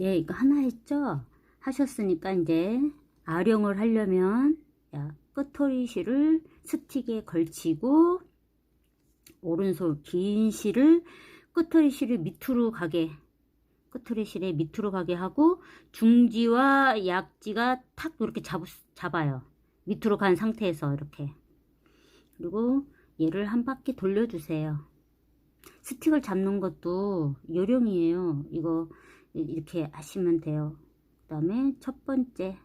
예, 이거 하나 했죠? 하셨으니까 이제 아령을 하려면 야, 끝허리 실을 스틱에 걸치고 오른손 긴 실을 끝허리 실을 밑으로 가게 끝허리 실에 밑으로 가게 하고 중지와 약지가 탁 이렇게 잡, 잡아요. 밑으로 간 상태에서 이렇게 그리고 얘를 한 바퀴 돌려주세요. 스틱을 잡는 것도 요령이에요. 이거 이렇게 하시면 돼요. 그 다음에 첫 번째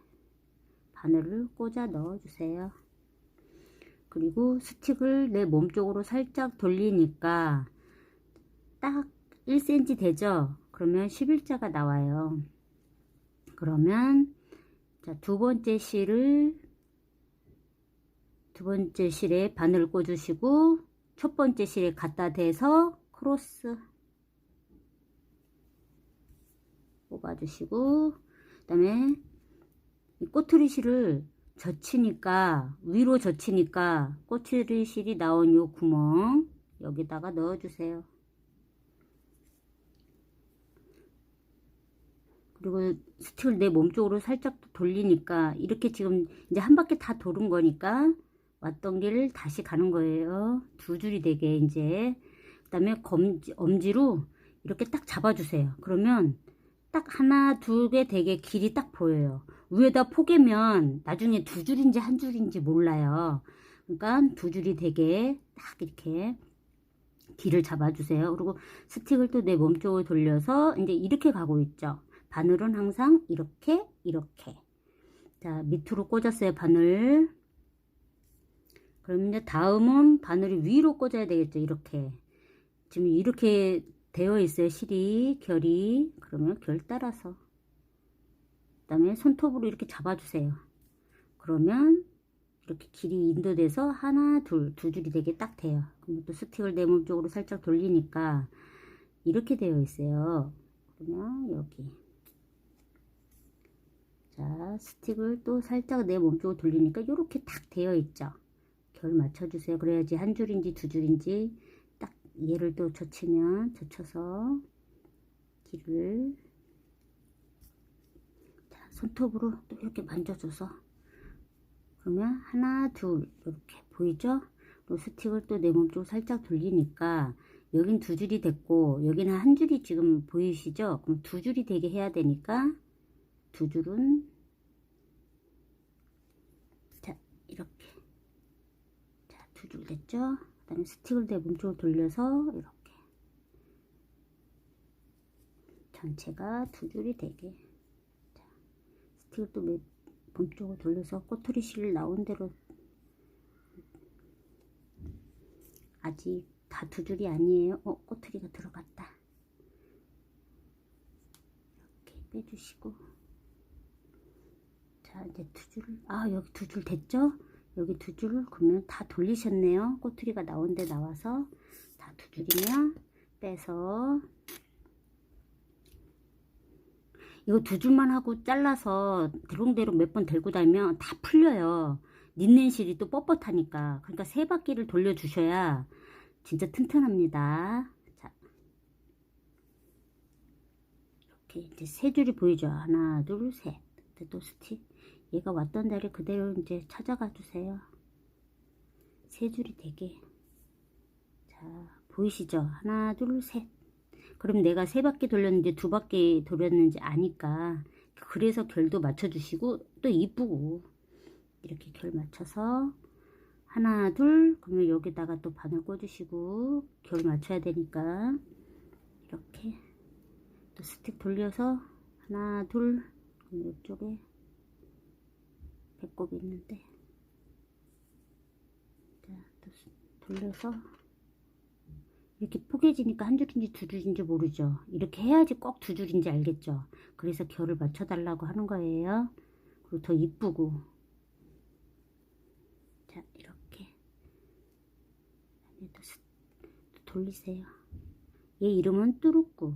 바늘을 꽂아 넣어주세요. 그리고 스틱을 내 몸쪽으로 살짝 돌리니까 딱 1cm 되죠? 그러면 11자가 나와요. 그러면 자, 두 번째 실을 두 번째 실에 바늘을 꽂으시고 첫 번째 실에 갖다 대서 크로스 뽑아주시고 그 다음에 이 꼬투리 실을 젖히니까 위로 젖히니까 꼬투리 실이 나온 요 구멍 여기다가 넣어주세요. 그리고 스틱을 내 몸쪽으로 살짝 돌리니까 이렇게 지금 이제 한 바퀴 다 도는 거니까 왔던 길을 다시 가는 거예요. 두 줄이 되게 이제 그 다음에 검지, 엄지로 이렇게 딱 잡아주세요. 그러면 딱 하나 두 개 되게 길이 딱 보여요. 위에다 포개면 나중에 두 줄인지 한 줄인지 몰라요. 그러니까 두 줄이 되게 딱 이렇게 길을 잡아주세요. 그리고 스틱을 또 내 몸쪽으로 돌려서 이제 이렇게 가고 있죠. 바늘은 항상 이렇게 이렇게 자 밑으로 꽂았어요 바늘 그럼 이제 다음은 바늘이 위로 꽂아야 되겠죠 이렇게 지금 이렇게 되어 있어요 실이 결이 그러면 결 따라서 그 다음에 손톱으로 이렇게 잡아주세요. 그러면 이렇게 길이 인도돼서 하나 둘 두 줄이 되게 딱 돼요. 그럼 또 스틱을 내 몸 쪽으로 살짝 돌리니까 이렇게 되어 있어요. 그러면 여기. 자 스틱을 또 살짝 내 몸 쪽으로 돌리니까 이렇게 딱 되어 있죠. 결 맞춰주세요. 그래야지 한 줄인지 두 줄인지 딱 얘를 또 젖히면 젖혀서 길을 자, 손톱으로 또 이렇게 만져줘서. 그러면 하나 둘 이렇게 보이죠? 또 스틱을 또 내 몸쪽으로 살짝 돌리니까 여긴 두 줄이 됐고 여기는 한 줄이 지금 보이시죠? 그럼 두 줄이 되게 해야 되니까 두 줄은 자 이렇게. 자 두 줄 됐죠 그 다음에 스틱을 내 몸쪽으로 돌려서 이렇게 전체가 두 줄이 되게 자, 스틱을 또 몸쪽으로 돌려서 꼬투리 실 나온 대로 아직 다 두 줄이 아니에요. 어 꼬투리가 들어갔다. 이렇게 빼주시고. 자 이제 두 줄을 아 여기 두 줄 됐죠 여기 두 줄을 그러면 다 돌리셨네요. 꼬투리가 나온 데 나와서 다 두 줄이면 빼서 이거 두 줄만 하고 잘라서 대롱대롱 몇 번 들고 다니면 다 풀려요. 닌넨 실이 또 뻣뻣하니까. 그러니까 세 바퀴를 돌려 주셔야 진짜 튼튼합니다. 자. 이렇게 이제 세 줄이 보이죠? 하나 둘셋. 또 스틱 얘가 왔던 자리 그대로 이제 찾아가 주세요. 세 줄이 되게. 자, 보이시죠? 하나, 둘, 셋. 그럼 내가 세 바퀴 돌렸는지 두 바퀴 돌렸는지 아니까. 그래서 결도 맞춰주시고, 또 이쁘고. 이렇게 결 맞춰서. 하나, 둘. 그러면 여기다가 또 바늘 꽂으시고, 결 맞춰야 되니까. 이렇게. 또 스틱 돌려서. 하나, 둘. 그럼 이쪽에. 배꼽이 있는데 자, 또 돌려서 이렇게 포개지니까 한 줄인지 두 줄인지 모르죠. 이렇게 해야지 꼭 두 줄인지 알겠죠. 그래서 결을 맞춰 달라고 하는 거예요. 그리고 더 이쁘고. 자 이렇게. 또, 또 돌리세요. 얘 이름은 뚜루꾸.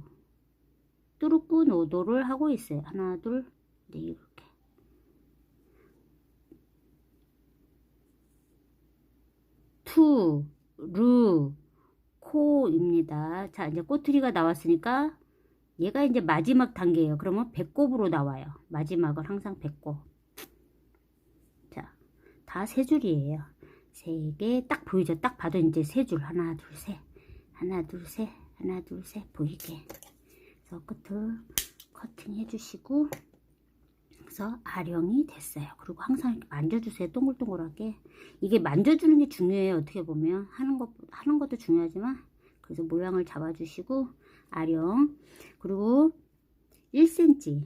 뚜루꾸 노도를 하고 있어요. 하나 둘. 네, 이렇게 투, 루, 코입니다. 자, 이제 꼬투리가 나왔으니까 얘가 이제 마지막 단계예요. 그러면 배꼽으로 나와요. 마지막은 항상 배꼽. 자, 다 세 줄이에요. 세 개 딱 보이죠? 딱 봐도 이제 세 줄. 하나, 둘, 셋. 하나, 둘, 셋. 하나, 둘, 셋. 보이게. 그래서 끝을 커팅 해주시고 그래서 아령이 됐어요. 그리고 항상 이렇게 만져주세요. 동글동글하게. 이게 만져주는 게 중요해요. 어떻게 보면 하는 것 하는 것도 중요하지만 그래서 모양을 잡아주시고 아령 그리고 1cm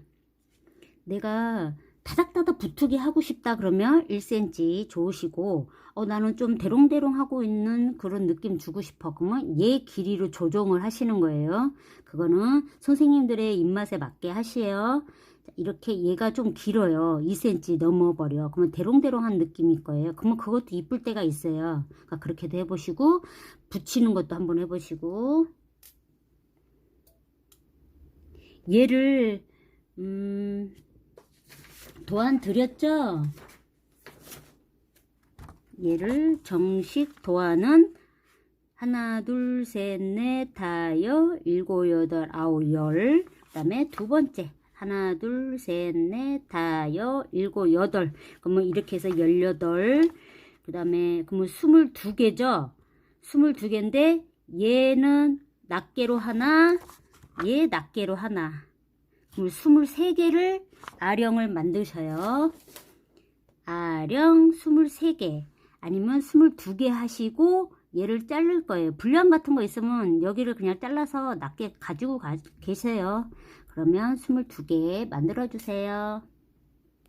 내가 다닥다닥 붙게 하고 싶다 그러면 1cm 좋으시고 어 나는 좀 대롱대롱 하고 있는 그런 느낌 주고 싶어. 그러면 얘 길이로 조정을 하시는 거예요. 그거는 선생님들의 입맛에 맞게 하시에요. 자, 이렇게 얘가 좀 길어요. 2cm 넘어버려. 그러면 대롱대롱한 느낌일 거예요. 그러면 그것도 이쁠 때가 있어요. 그러니까 그렇게도 해보시고 붙이는 것도 한번 해보시고. 얘를 음 도안 드렸죠? 얘를 정식 도안은 하나, 둘, 셋, 넷, 다여, 일곱, 여덟, 아홉, 열. 그 다음에 두 번째. 하나, 둘, 셋, 넷, 다여, 일곱, 여덟. 그러면 이렇게 해서 열여덟. 그 다음에, 그러면 스물두 개죠? 스물두 개인데, 얘는 낱개로 하나, 얘 낱개로 하나. 그럼 23개를 아령을 만드셔요. 아령 23개 아니면 22개 하시고 얘를 자를 거예요. 분량 같은 거 있으면 여기를 그냥 잘라서 낮게 가지고 가, 계세요. 그러면 22개 만들어 주세요.